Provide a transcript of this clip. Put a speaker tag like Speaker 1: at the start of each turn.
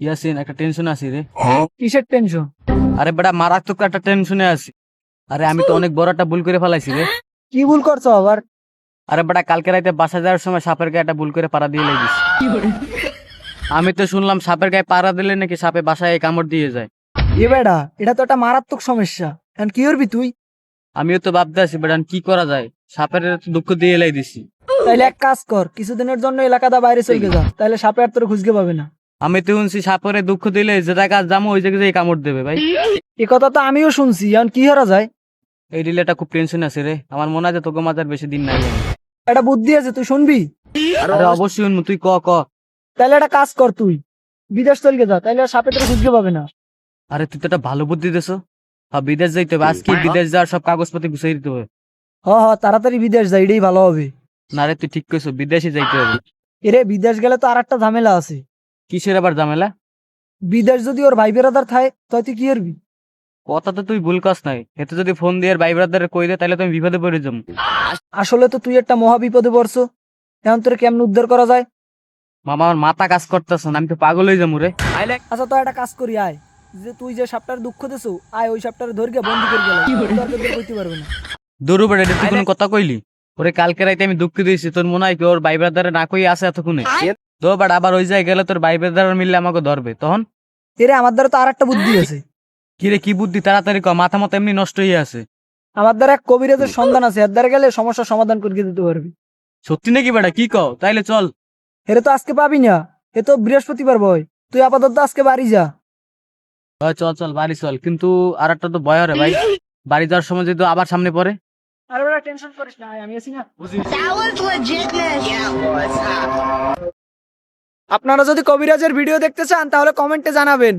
Speaker 1: ইয়াসিন একটা টেনশন আছি রে।
Speaker 2: কিসের টেনশন
Speaker 1: আরে বেটা মারাত্মক একটা টেনশনে আছি। আরে আমি তো অনেক বড় একটা ভুল করে ফেলাইছি রে।
Speaker 2: কি ভুল করছ আবার?
Speaker 1: আরে বেটা কালকে রাতে বাসা যাওয়ার সময় সাপের গায়ে একটা ভুল করে পাড়া দিয়ে লাগিস আমি তো শুনলাম সাপের গায়ে পাড়া দিলে নাকি সাপে বাসায় কামড় দিয়ে যায়।
Speaker 2: এ বেড়া এটা তো একটা মারাত্মক সমস্যা। এখন কি করবি তুই?
Speaker 1: আমিও তো ভাবতে আছি বেটা কি করা যায়? সাপের তো দুঃখ দিয়ে এলাই দিছি
Speaker 2: তাইলে এক কাজ কর কিছুদিনের জন্য এলাকাটা বাইরে চলে যা। তাইলে সাপে আর তোর খুঁজকে পাবে না।
Speaker 1: আমি তো শুনছি সাপরে দুঃখ দিলে যেটা কাজ যাব ওই জায়গায় কামড় দেবে ভাই।
Speaker 2: এ কথা তো আমিও শুনছি এখন কি হারা যায়?
Speaker 1: এই রিলেটা খুব টেনশন আছে রে। আমার মনে হয় যে তোকে মাজার বেশি দিন নাই।
Speaker 2: একটা বুদ্ধি আছে তুই শুনবি?
Speaker 1: আরে অবশ্যই শুনব, তুই ক ক।
Speaker 2: তাইলে একটা কাজ কর তুই বিদেশ চলে যা তাইলে আর সাপে তোর খুঁজকে পাবে না।
Speaker 1: আরে তুই তো একটা ভালো বুদ্ধি দেছো হ্যাঁ বিদেশ যাইতে হবে। আজকে বিদেশ যাওয়ার সব কাগজপত্র গুছিয়ে দিতে হবে।
Speaker 2: হ হ তাড়াতাড়ি বিদেশ যা এটাই ভালো হবে।
Speaker 1: না রে তুই ঠিক কইছো বিদেশে যাইতে হবে।
Speaker 2: এরে বিদেশ গেলে তো আর একটা ঝামেলা আছে।
Speaker 1: কিসের আবার ঝামেলা?
Speaker 2: বিদেশ যদি ওর ভাই বেরাদার থাকে তাই তুই কি করবি?
Speaker 1: কথা তো তুই ভুল কাজ নাই। এতে যদি ফোন দিয়ে ভাই ব্রাদারে কই দে তাহলে তুমি বিপদে পড়ে যাব।
Speaker 2: আসলে তো তুই একটা মহা বিপদে পড়ছো। এখন তোর কেমন উদ্ধার করা যায়?
Speaker 1: মামা আমার মাথা কাজ করতেছে না আমি তো পাগল হয়ে যাব রে।
Speaker 2: আচ্ছা তো একটা কাজ করি আয়। যে তুই যে সাপটার দুঃখ দিছো আয় ওই সাপটার ধরকে বন্দি করে গেল করতে পারবে না।
Speaker 1: দৌড়ু বেড়ে তুই কোনো কথা কইলি? ওরে কালকে রাইতে আমি দুঃখ দিয়েছি তোর মনে হয় কি ওর ভাই ব্রাদারে না কই আছে এতক্ষণে? তো বাট আবার ওই জায়গায় গেলে তোর ভাই ব্রাদার মিললে আমাকে ধরবে। তখন?
Speaker 2: এরে আমার দ্বারা তো আর একটা বুদ্ধি আছে।
Speaker 1: কি রে কি বুদ্ধি? তাড়াতাড়ি ক মাথা মতো এমনি নষ্ট হয়ে আছে।
Speaker 2: আমার দ্বারা এক কবিরাজের সন্ধান আছে এর দ্বারা গেলে সমস্যার সমাধান করে দিতে পারবি।
Speaker 1: সত্যি নাকি বেটা? কি কও? তাইলে চল।
Speaker 2: এরে তো আজকে পাবি না এ তো বৃহস্পতিবার বয়। তুই আপাতত আজকে বাড়ি যা।
Speaker 1: হয়, চল চল বাড়ি চল। কিন্তু আর একটা তো ভয় রে ভাই। বাড়ি যাওয়ার সময় যদি আবার সামনে পড়ে?
Speaker 2: আরে ওরা টেনশন করিস না আমি আছি না। আপনারা যদি কবিরাজের ভিডিও দেখতে চান তাহলে কমেন্টে জানাবেন।